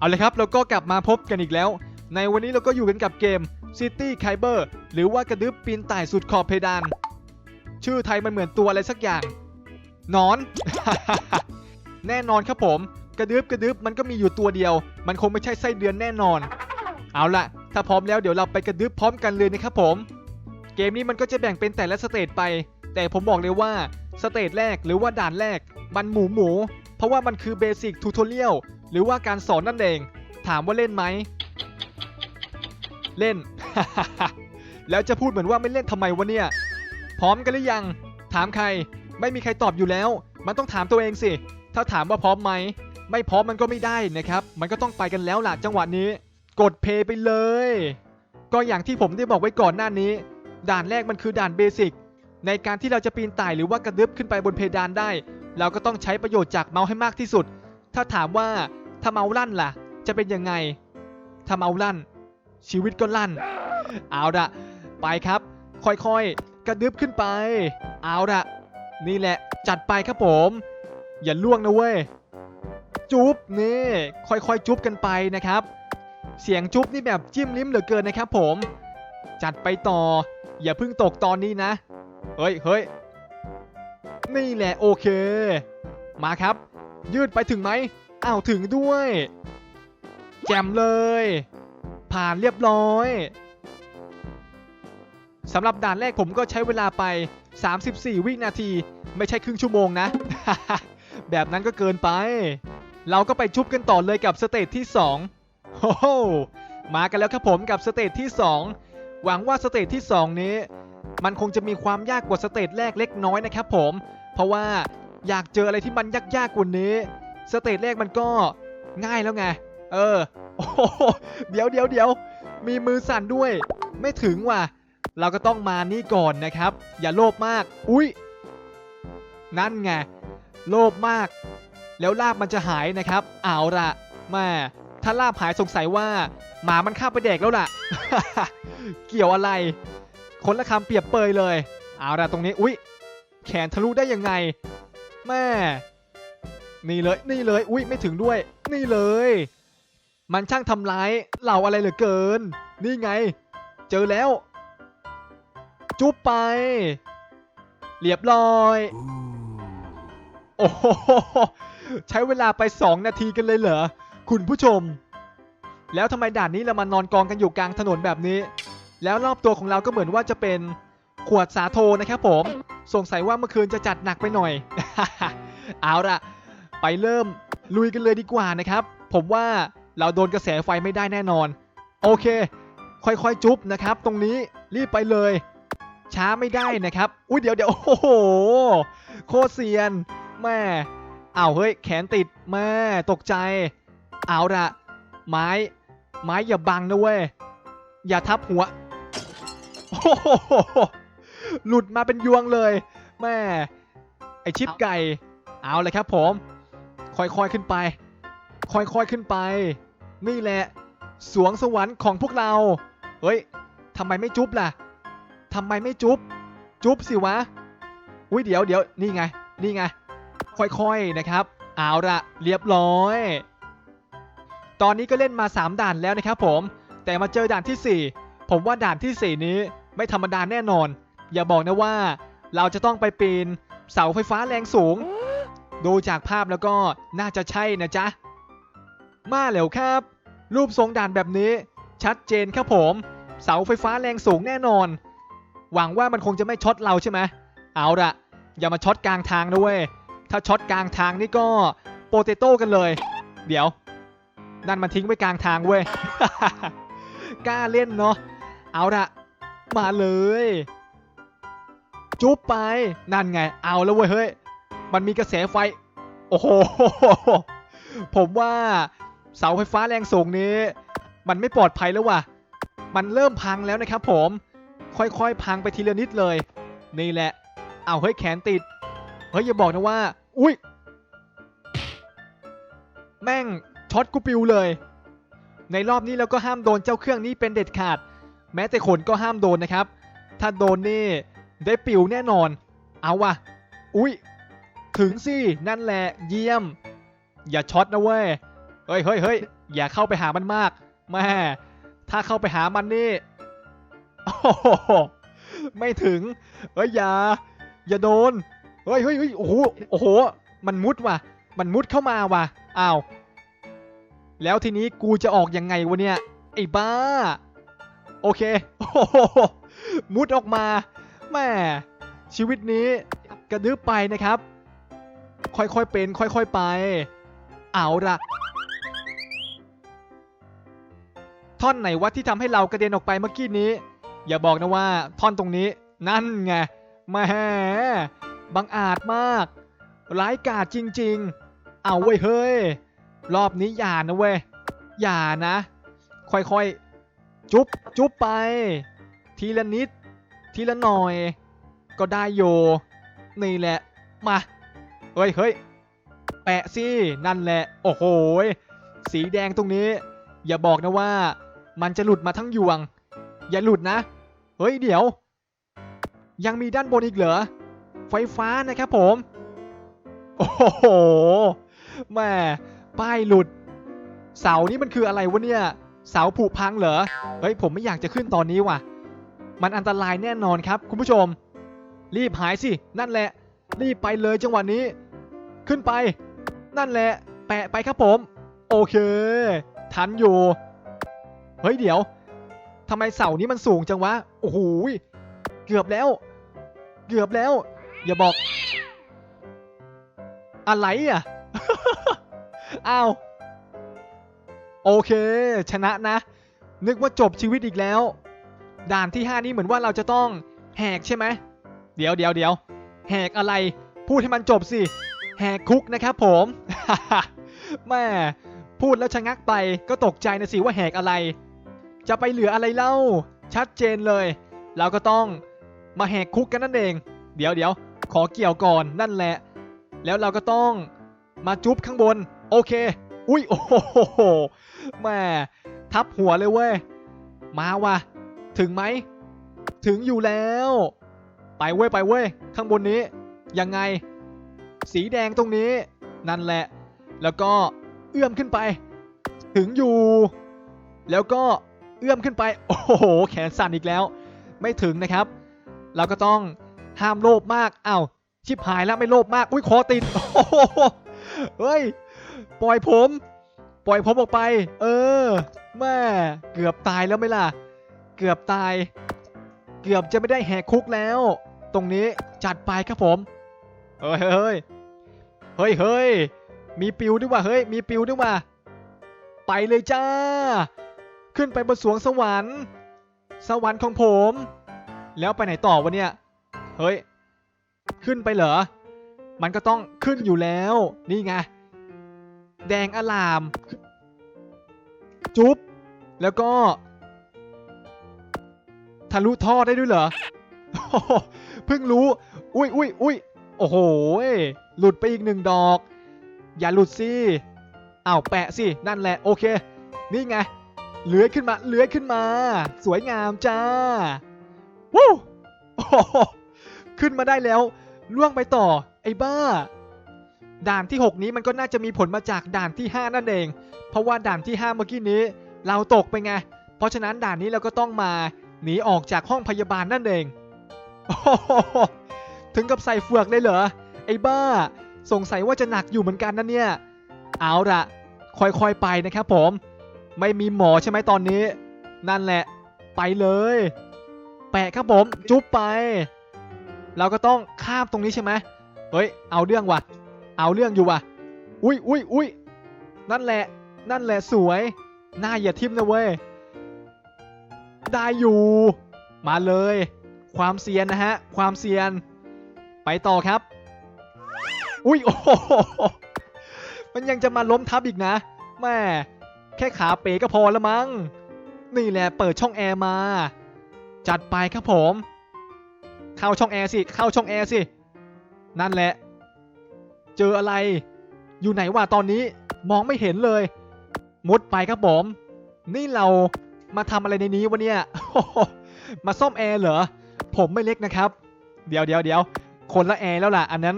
เอาเลยครับ เราก็กลับมาพบกันอีกแล้ว ในวันนี้เราก็อยู่กันกับเกม City k y b e r หรือว่ากระดึบปีนต่ายสุดขอบเพดาน ชื่อไทยมันเหมือนตัวอะไรสักอย่างนอน แน่นอนครับผม กระดึบกระดึบมันก็มีอยู่ตัวเดียว มันคงไม่ใช่ไส้เดือนแน่นอน เอาล่ะ ถ้าพร้อมแล้วเดี๋ยวเราไปกระดึบพร้อมกันเลยนะครับผม เกมนี้มันก็จะแบ่งเป็นแต่ละสเตจไป แต่ผมบอกเลยว่าสเตจแรกหรือว่าด่านแรก มันหมูหมู เพราะว่ามันคือเบสิกทูทอเรียล หรือว่าการสอนนั่นเอง ถามว่าเล่นไหม เล่น แล้วจะพูดเหมือนว่าไม่เล่นทำไมวะเนี่ย พร้อมกันหรือยัง ถามใคร ไม่มีใครตอบอยู่แล้ว มันต้องถามตัวเองสิ ถ้าถามว่าพร้อมไหม ไม่พร้อมมันก็ไม่ได้นะครับ มันก็ต้องไปกันแล้วล่ะจังหวะนี้ กดเพย์ไปเลย ก็อย่างที่ผมได้บอกไว้ก่อนหน้านี้ ด่านแรกมันคือด่านเบสิกในการที่เราจะปีนต่ายหรือว่ากระดึบขึ้นไปบนเพดานได้ เราก็ต้องใช้ประโยชน์จากเมาส์ให้มากที่สุด ถ้าถามว่า ถ้าเมาลั่นล่ะ จะเป็นยังไงถ้าเมาลั่น ชีวิตก็ลั่น เอาละไปครับ ค่อยๆ กระดึบขึ้นไป เอาละนี่แหละจัดไปครับผม อย่าล่วงนะเว้ย จุ๊บนี่ค่อยๆ จุ๊บกันไปนะครับ เสียงจุ๊บนี่แบบจิ้มลิ้มเหลือเกินนะครับผม จัดไปต่อ อย่าเพิ่งตกตอนนี้นะ เฮ้ยเฮ้ยนี่แหละโอเค มาครับ ยืดไปถึงไหม อ้าวถึงด้วย แจมเลย ผ่านเรียบร้อยสำหรับด่านแรกผมก็ใช้เวลาไป 34 วินาที ไม่ใช่ครึ่งชั่วโมงนะ แบบนั้นก็เกินไป เราก็ไปชุบกันต่อเลยกับสเตจที่2โอ้โหมากันแล้วครับผมกับสเตจที่ 2 หวังว่าสเตจที่ 2 นี้ มันคงจะมีความยากกว่าสเตจแรกเล็กน้อยนะครับผม เพราะว่าอยากเจออะไรที่มันยากๆกว่านี้ สเตจแรกมันก็ง่ายแล้วไง เออ โอ้โหเดี๋ยวเดี๋ยวเดี๋ยวมีมือสั่นด้วย ไม่ถึงว่ะ เราก็ต้องมานี่ก่อนนะครับ อย่าโลภมาก อุ้ยนั่นไง โลภมาก แล้วลาบมันจะหายนะครับ เอาละแม่ถ้าลาบหายสงสัยว่า หมามันข้าบไปแดกแล้วล่ะ เกี่ยวอะไร คนละคำเปรียบเปยเลย เอาละตรงนี้ อุ้ยแขนทะลุได้ยังไง แม่ นี่เลยนี่เลย อุ้ยไม่ถึงด้วย นี่เลย มันช่างทำร้ายเหล่าอะไรเหลือเกิน นี่ไง เจอแล้ว จุ๊บไป เรียบร้อย โอ้โหใช้เวลาไป 2 นาทีกันเลยเหรอ คุณผู้ชม แล้วทำไมด่านนี้เรามานอนกองกันอยู่กลางถนนแบบนี้ แล้วรอบตัวของเราก็เหมือนว่าจะเป็นขวดสาโทนะครับผม สงสัยว่าเมื่อคืนจะจัดหนักไปหน่อย เอาละ ไปเริ่มลุยกันเลยดีกว่านะครับ ผมว่าเราโดนกระแสไฟไม่ได้แน่นอน โอเค ค่อยๆจุ๊บนะครับ ตรงนี้รีบไปเลย ช้าไม่ได้นะครับ อุ้ยเดี๋ยวเดี๋ยวโอ้โห โคเซียนแม่เอาเฮ้ยแขนติดแม่ตกใจ เอาละไม้ ไม้อย่าบังนะเว้ย อย่าทับหัวโอ้โหหลุดมาเป็นยวงเลยแม่ไอชิปไก่ เอาเลยครับผม ค่อยๆขึ้นไป ค่อยๆขึ้นไป นี่แหละ สวงสวรรค์ของพวกเรา เฮ้ยทำไมไม่จุ๊บล่ะทำไมไม่จุ๊บ จุ๊บสิวะ อุ้ยเดี๋ยวเดี๋ยวนี่ไง นี่ไง ค่อยๆนะครับ เอาละเรียบร้อย ตอนนี้ก็เล่นมา 3 ด่านแล้วนะครับผม แต่มาเจอด่านทีสี่4 ผมว่าด่านทีสี่ 4 นี้ไม่ธรรมดาแน่นอน อย่าบอกนะว่า เราจะต้องไปปีนเสาไฟฟ้าแรงสูง ดูจากภาพแล้วก็น่าจะใช่นะจ๊ะ มาแล้วครับ รูปทรงด่านแบบนี้ ชัดเจนครับผม เสาไฟฟ้าแรงสูงแน่นอน หวังว่ามันคงจะไม่ช็อตเราใช่ไหมเอาละอย่ามาช็อตกลางทางนะเว้ยถ้าช็อตกลางทางนี่ก็โปเตโต้กันเลย เดี๋ยว นั่นมันทิ้งไว้กลางทางเว้ยกล้าเล่นเนาะเอาละมาเลย จุ๊บไปนั่นไง เอาแล้วเว้ยเฮ้ย มันมีกระแสไฟ โอ้โห ผมว่าเสาไฟฟ้าแรงสูงนี้ มันไม่ปลอดภัยแล้วว่ะ มันเริ่มพังแล้วนะครับผม ค่อยๆ พังไปทีละนิดเลย นี่แหละ เอาเฮ้ยแขนติด เฮ้ยอย่าบอกนะว่า อุ้ย แม่งช็อตกูปิวเลย ในรอบนี้เราก็ห้ามโดนเจ้าเครื่องนี้เป็นเด็ดขาด แม้แต่ขนก็ห้ามโดนนะครับ ถ้าโดนนี่ได้ปิวแน่นอน เอาว่ะ อุ้ย ถึงสิ นั่นแหละ เยี่ยม อย่าช็อตนะเว้ย เฮ้ยเฮ้ยเฮ้ยอย่าเข้าไปหามันมากแม่ถ้าเข้าไปหามันนี่ โอ้โห ไม่ถึง เฮ้ยอย่า อย่าโดน เฮ้ยเฮ้ยเฮ้ยโอ้โห โอ้โห มันมุดว่ะ มันมุดเข้ามาว่ะ อ้าว แล้วทีนี้กูจะออกยังไงวะเนี่ย ไอ้บ้า โอเค โอ้โห มุดออกมาแม่ชีวิตนี้กระดึบไปนะครับ ค่อยๆเป็น ค่อยๆไป เอาละท่อนไหนวะที่ทำให้เรากระเด็นออกไปเมื่อกี้นี้ อย่าบอกนะว่าท่อนตรงนี้ นั่นไงแหมาบังอาจมาก ร้ายกาจจริง ๆ เอาเว้ยเฮ้ย รอบนี้อย่านะเว้ย อย่านะ ค่อยๆ จุ๊บจุ๊บไป ทีละนิด ทีละหน่อย ก็ได้โยนี่แหละ มา เฮ้ยเฮ้ยแปะสิ นั่นแหละ โอ้โห สีแดงตรงนี้ อย่าบอกนะว่า มันจะหลุดมาทั้งยวง อย่าหลุดนะ เฮ้ยเดี๋ยว ยังมีด้านบนอีกเหรอ ไฟฟ้านะครับผม โอ้โห แม่ป้ายหลุด เสานี่มันคืออะไรวะเนี่ย เสาผุพังเหรอ เฮ้ยผมไม่อยากจะขึ้นตอนนี้ว่ะ มันอันตรายแน่นอนครับ คุณผู้ชม รีบหายสิ นั่นแหละ รีบไปเลยจังหวะนี้ ขึ้นไป นั่นแหละ แปะไปครับผม โอเค ทันอยู่ เฮ้ยเดี๋ยวทำไมเสานี้มันสูงจังวะ โอ้โหเกือบแล้ว เกือบแล้ว อย่าบอก อะไรอะอ้าวโอเค ชนะนะ นึกว่าจบชีวิตอีกแล้ว ด่านที่ 5 นี้เหมือนว่าเราจะต้องแหกใช่ไหม เดี๋ยวเดี๋ยวเดี๋ยว แหกอะไร พูดให้มันจบสิ แหกคุกนะครับผมแม่พูดแล้วชะงักไปก็ตกใจนะสิว่าแหกอะไร จะไปเหลืออะไรเล่า ชัดเจนเลย เราก็ต้องมาแหกคุกกันนั่นเอง เดี๋ยวเดี๋ยวขอเกี่ยวก่อนนั่นแหละ แล้วเราก็ต้องมาจุ๊บข้างบน โอเค อุ้ยโอ้โหแม่ทับหัวเลยเว้ย มาว่ะ ถึงไหม ถึงอยู่แล้ว ไปเว้ยไปเว้ยข้างบนนี้ยังไง สีแดงตรงนี้นั่นแหละ แล้วก็เอื้อมขึ้นไป ถึงอยู่ แล้วก็เอื้อมขึ้นไป โอ้โห แขนสั่นอีกแล้ว ไม่ถึงนะครับ เราก็ต้องห้ามโลภมากอ้าวชิบหายแล้วไม่โลภมาก อุ้ยคอติด โอ้โหเฮ้ย ปล่อยผม ปล่อยผมออกไป เออ แม่ เกือบตายแล้วไหมล่ะ เกือบตาย เกือบจะไม่ได้แหกคุกแล้ว ตรงนี้จัดไปครับผมเฮ้ยเฮ้ยเฮ้ยเฮ้ยมีปิวด้วยว่ะเฮ้ยมีปิวด้วยว่ะไปเลยจ้า ขึ้นไปบนสวงสวรรค์ สวรรค์ของผม แล้วไปไหนต่อวะเนี่ยเฮ้ย ขึ้นไปเหรอ มันก็ต้องขึ้นอยู่แล้ว นี่ไง แดงอลาม จุ๊บ แล้วก็ ทะลุท่อได้ด้วยเหรอเพิ่งรู้ อุ้ยอุ้ยอุ้ยโอ้โห หลุดไปอีกหนึ่งดอก อย่าหลุดสิอ้าวแปะสิ นั่นแหละ โอเค นี่ไง เลื้อยขึ้นมา เลื้อยขึ้นมา สวยงามจ้า วู้โอ้โหขึ้นมาได้แล้ว ล่วงไปต่อ ไอ้บ้า ด่านที่ 6 นี้มันก็น่าจะมีผลมาจากด่านที่ 5 นั่นเอง เพราะว่าด่านที่ 5 เมื่อกี้นี้ เราตกไปไง เพราะฉะนั้นด่านนี้เราก็ต้องมา หนีออกจากห้องพยาบาลนั่นเองโอ้ถึงกับใส่เฟือกเลยเหรอ ไอ้บ้า สงสัยว่าจะหนักอยู่เหมือนกันนะเนี่ย เอาละค่อยๆไปนะครับผม ไม่มีหมอใช่ไหมตอนนี้ นั่นแหละ ไปเลย แปะครับผม จุ๊บไป เราก็ต้องข้ามตรงนี้ใช่ไหมเฮ้ย เอาเรื่องว่ะ เอาเรื่องอยู่ว่ะ อุ้ยอุ้ยอุ้ยนั่นแหละ นั่นแหละสวย หน้าอย่าทิมนะเว้ย ได้อยู่ มาเลย ความเซียนนะฮะ ความเซียน ไปต่อครับ อุ้ยโอ้โหมันยังจะมาล้มทับอีกนะแม่แค่ขาเป๋ก็พอล้วมั้ง นี่แหละเปิดช่องแอร์มา จัดไปครับผม เข้าช่องแอร์สิ เข้าช่องแอร์สิ นั่นแหละ เจออะไร อยู่ไหนวะตอนนี้ มองไม่เห็นเลย มุดไปครับผม นี่เรา มาทำอะไรในนี้วะเนี่ย มาซ่อมแอร์เหรอ ผมไม่เล็กนะครับ เดี๋ยวเดี๋ยวเดี๋ยวคนละแอร์แล้วล่ะ อันนั้น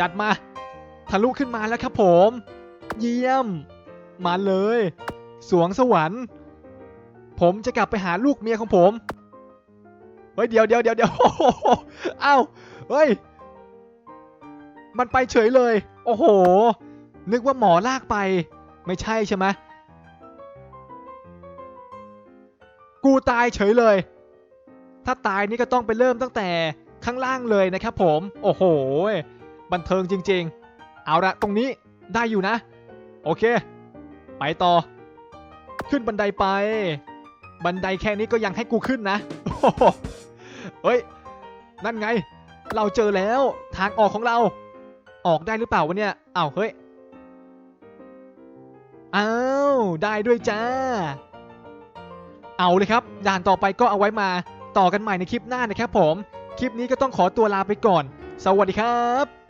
จัดมา ทะลุขึ้นมาแล้วครับผม เยี่ยม มาเลย สวงสวรรค์ ผมจะกลับไปหาลูกเมียของผม เฮ้ยเดี๋ยวเดี๋ยวเดี๋ยวเดี๋ยวอ้โหเอ้า เฮ้ย มันไปเฉยเลย โอ้โห นึกว่าหมอลากไป ไม่ใช่ใช่ไหม ตายเฉยเลย ถ้าตายนี่ก็ต้องไปเริ่มตั้งแต่ข้างล่างเลยนะครับผม โอ้โห บันเทิงจริง ๆ เอาละตรงนี้ได้อยู่นะ โอเค ไปต่อ ขึ้นบันไดไป บันไดแค่นี้ก็ยังให้กูขึ้นนะเฮ้ย นั่นไง เราเจอแล้วทางออกของเรา ออกได้หรือเปล่าวะเนี่ยอ้าวเฮ้ย อ้าว ได้ด้วยจ้า เอาเลยครับ ด่านต่อไปก็เอาไว้มาต่อกันใหม่ในคลิปหน้านะครับผม คลิปนี้ก็ต้องขอตัวลาไปก่อน สวัสดีครับ